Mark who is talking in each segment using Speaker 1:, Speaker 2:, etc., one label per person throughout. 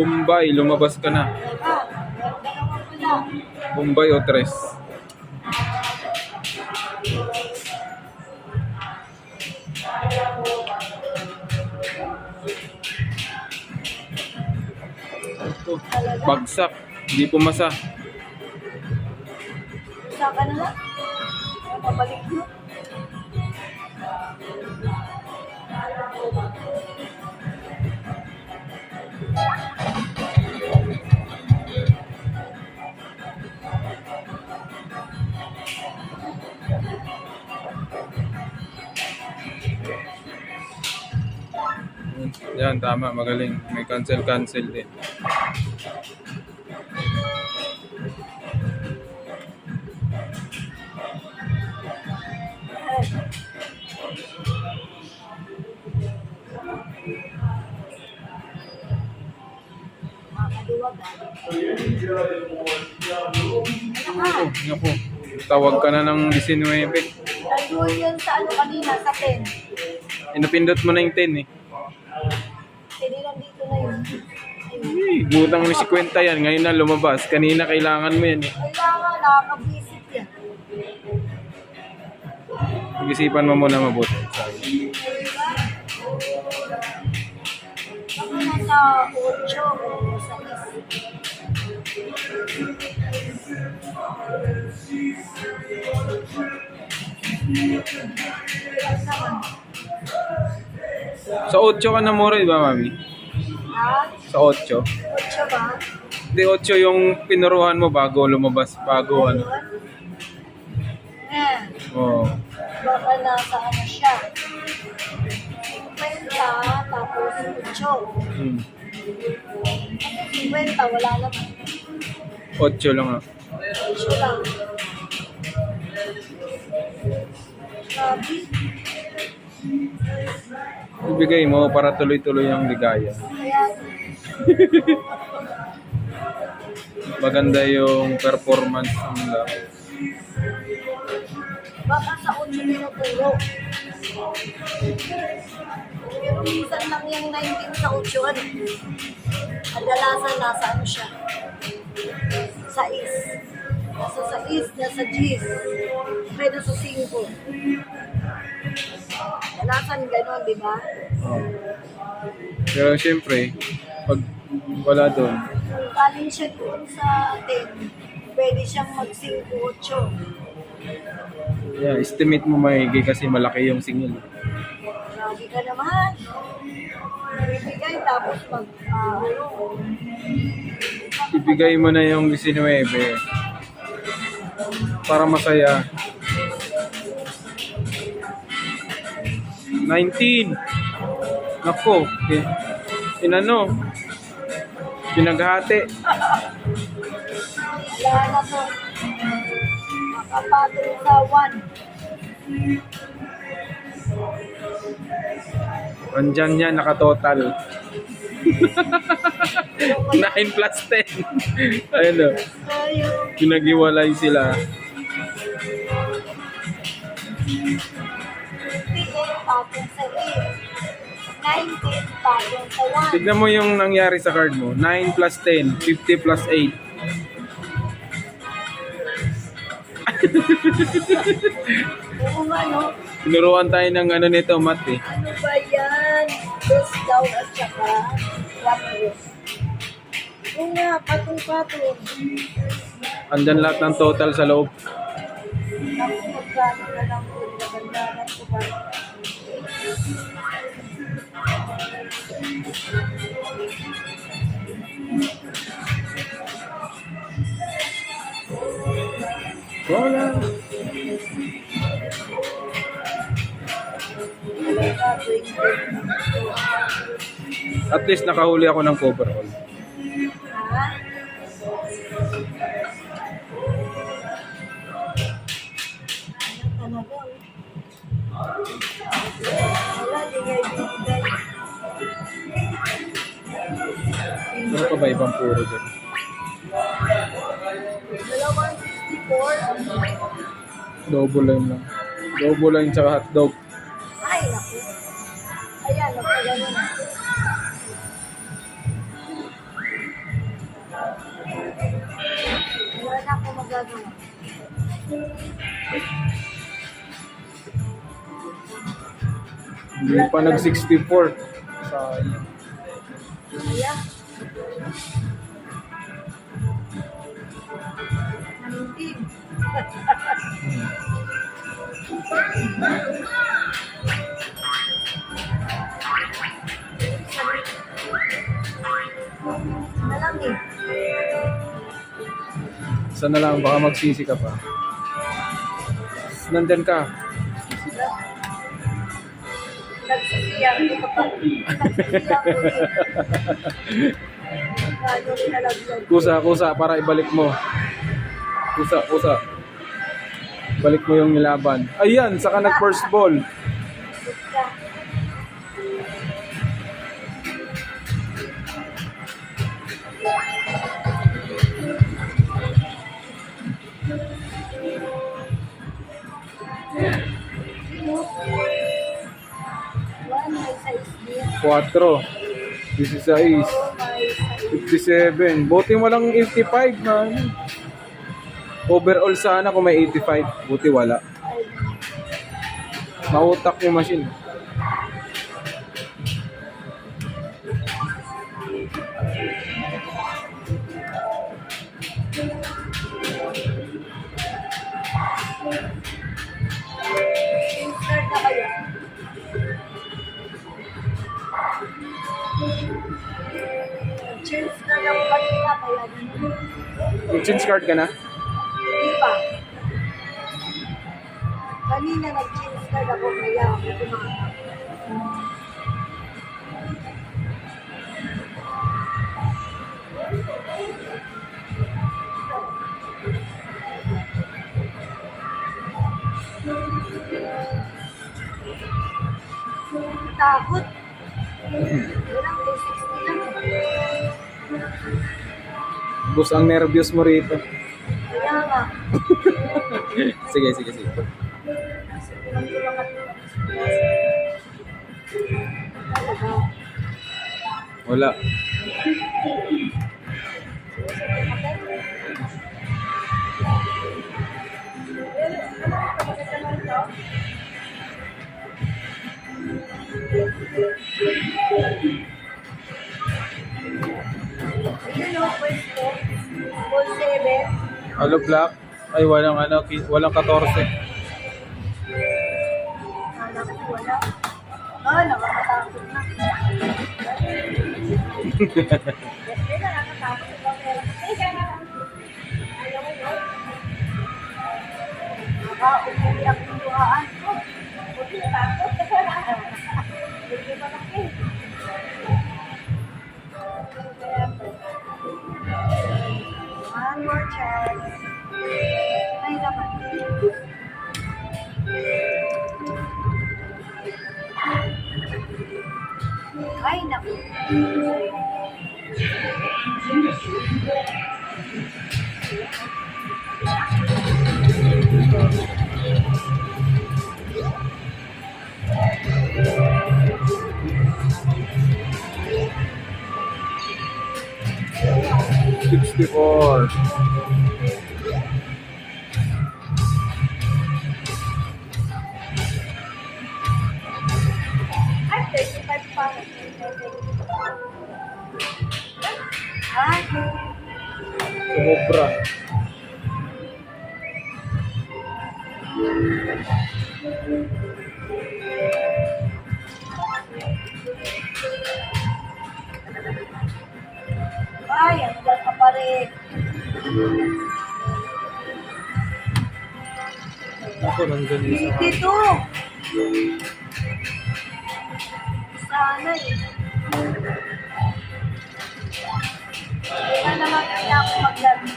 Speaker 1: Bombay, lumabas ka na. Bombay o tres. Ito, bagsak. Hindi pumasa.
Speaker 2: Isa ka na lang. Pabalik mo.
Speaker 1: Yan, tama. Magaling. May cancel-cancel din. Oh, naku. Tawag ka na ng 19.
Speaker 2: Nandun yun sa ano kanina, sa 10.
Speaker 1: Inapindot mo na yung 10 eh.
Speaker 2: Hindi nandito na yun.
Speaker 1: Hey, butang ni si Kwenta yan. Ngayon na lumabas. Kanina kailangan mo yan eh.
Speaker 2: Kailangan nakaka-visit yan.
Speaker 1: Pag-isipan mo muna mabuti. Sabi.
Speaker 2: Baka nasa 8 o sa
Speaker 1: Sa 8 ka na mura, di ba, mami?
Speaker 2: Ha?
Speaker 1: Sa 8.
Speaker 2: 8 ba?
Speaker 1: Hindi, 8 yung pinuruhan mo bago lumabas. Bago ano.
Speaker 2: Eh,
Speaker 1: Oo.
Speaker 2: baka nasa ano siya. 50 tapos 8.
Speaker 1: Hmm.
Speaker 2: Kasi 50 wala naman.
Speaker 1: 8 lang ah.
Speaker 2: 8 lang. Sabi,
Speaker 1: Ibigay mo para tuloy-tuloy ang ligaya. Maganda yung performance nila.
Speaker 2: baka sa 8 tinuturo. Pero minsan lang yung 19 sa 8 ano. Kadalasan nasa ano siya. Sa is. Nasa sa is, nasa gis. Pwede sa 5. Kadalasan gano'n, di ba?
Speaker 1: Oo. Pero siyempre, pag wala doon,
Speaker 2: Kung galing siya doon sa 10, pwede siyang mag 5-8.
Speaker 1: yeah, estimate mo maigi kasi malaki yung singil.
Speaker 2: Grabe ka naman. Bibigay tapos mag, ano,
Speaker 1: Ibigay mo na yung 19 para masaya. 19. Nako, eh, inano, pinaghati.
Speaker 2: wala na to. Makapatol sa 1.
Speaker 1: Andyan yan, nakatotal. 9 plus 10. Ayun o,
Speaker 2: Ayun.
Speaker 1: pinag-iwalay sila.
Speaker 2: 8. 19 patong sa 1.
Speaker 1: Tignan mo yung nangyari sa card mo. 9 plus 10, 50 plus 8.
Speaker 2: Oo nga, no?
Speaker 1: Tinuruan tayo ng ano nito, mat eh.
Speaker 2: Ano ba yan? Best down at saka lapos. Oo nga, patong-patong.
Speaker 1: Andyan lahat ng total sa loob.
Speaker 2: Ako magkano na lang po, nagandaran ko ba?
Speaker 1: Wala.
Speaker 2: Wala ka, 20.
Speaker 1: At least nakahuli ako ng coverall.
Speaker 2: Ano
Speaker 1: pa ba ibang puro dyan?
Speaker 2: 64.
Speaker 1: Double line lang. Double line tsaka hotdog.
Speaker 2: Ay, naku. Ayan, naku. Ganun na. Wala na ako.
Speaker 1: Hindi pa nag-64. Sayang.
Speaker 2: Eh.
Speaker 1: Sana lang, baka magsisi ka pa. Nandyan ka.
Speaker 2: Nagsisiyang ko pa. Nagsisiyang ko.
Speaker 1: Kusa, kusa, para ibalik mo. Kusa, kusa. Balik mo yung nilaban. Ayan, saka nag first ball. 4. 16.
Speaker 2: Oh, may size.
Speaker 1: 57. Buti mo lang 85 na. Overall sana kung may 85. Buti wala. Mautak yung machine. Mag-change card ka na?
Speaker 2: Kaya ako tumama. Takot. Walang 260 lang.
Speaker 1: Bus ang nervyos mo rito.
Speaker 2: Kaya nga.
Speaker 1: Sige, sige, sige. Wala.
Speaker 2: Ayun o, pwesto. Full 7.
Speaker 1: Halo black. Ay, walang ano, walang 14.
Speaker 2: Ah, nakakatakot na. 64. Sumobra. Thank you. Ay, hanggang ka pa rin.
Speaker 1: Ako, nandyan yung isa.
Speaker 2: Dito. Sana eh. Kaya naman kaya ako maglaro.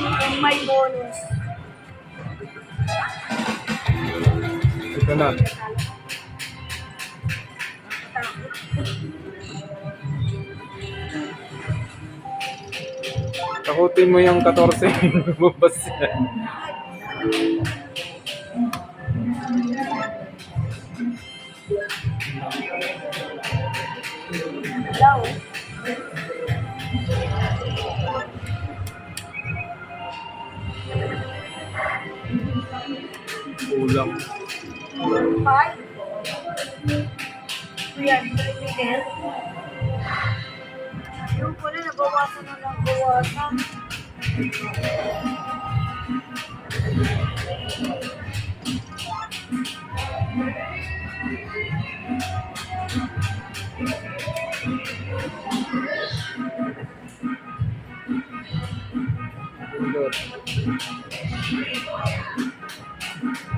Speaker 2: Kung may bonus.
Speaker 1: Ito na. Takutin mo yung 14. Lumabas yan.
Speaker 2: Hello.
Speaker 1: Kulang.
Speaker 2: Five. Yan, criminal. Yung nabawasan na lang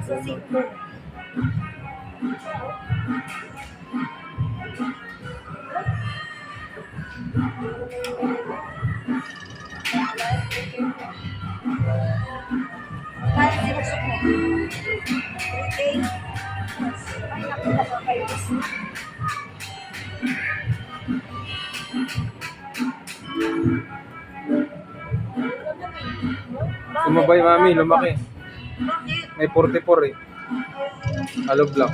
Speaker 2: Sa singko. Okay.
Speaker 1: Sumabay mami, lumaki.
Speaker 2: Bakit?
Speaker 1: May 44 eh. Hollow block.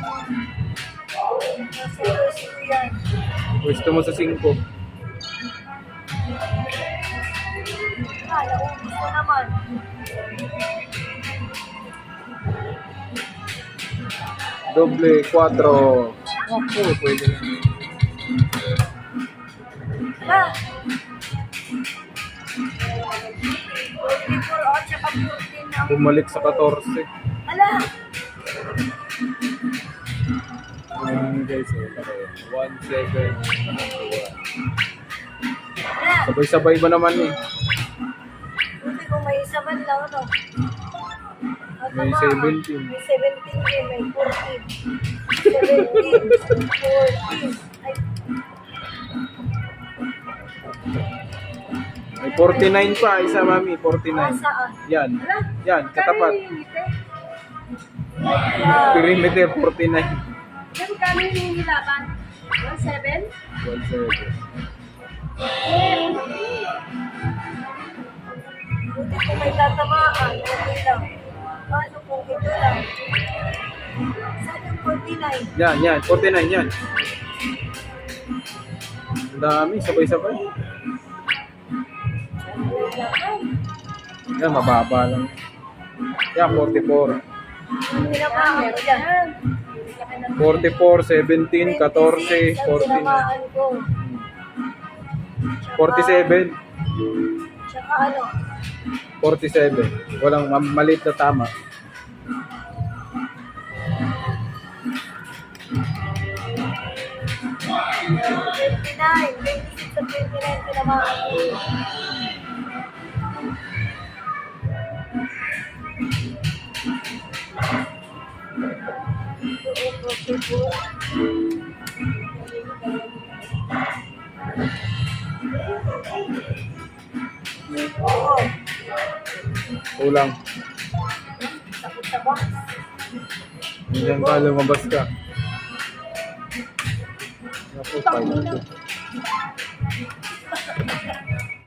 Speaker 1: Gusto mo sa 5.
Speaker 2: Ah, naubos ko naman.
Speaker 1: Doble, 4. Ako, pwede na.
Speaker 2: Hala! 44 at saka 14 na.
Speaker 1: Bumalik sa 14.
Speaker 2: Hala!
Speaker 1: Ayan guys, oh, laki. 1-7.
Speaker 2: Hala!
Speaker 1: Sabay-sabay ba naman eh?
Speaker 2: Buti kung may isa man lang, ano?
Speaker 1: May
Speaker 2: tama,
Speaker 1: 17.
Speaker 2: May 17 din, may 14. 17, 14. Ay,
Speaker 1: May 49 pa, isa mami, 49.
Speaker 2: saan?
Speaker 1: Yan. Yan, katapat.
Speaker 2: Ah,
Speaker 1: Perimeter 49.
Speaker 3: Yan, kano yung hinihilaban? 1.7?
Speaker 1: 1-7.
Speaker 2: Buti kung may tatamaan, okay lang. Paano kung ito lang? Saan yung 49?
Speaker 1: Yan, yan, 49 yan. Ang dami, sabay-sabay. Yan, mababa lang. Yan, 44.
Speaker 2: Yung tinamaan ko dyan.
Speaker 1: 44, 17, 14,
Speaker 2: 26 ang
Speaker 1: 14.
Speaker 2: tinamaan ko.
Speaker 1: 47.
Speaker 2: Tsaka ano?
Speaker 1: 47. Walang ma- maliit na tama.
Speaker 2: Twenty-nine.
Speaker 1: Kulang. Diyan ka, lumabas ka. Naku. 5.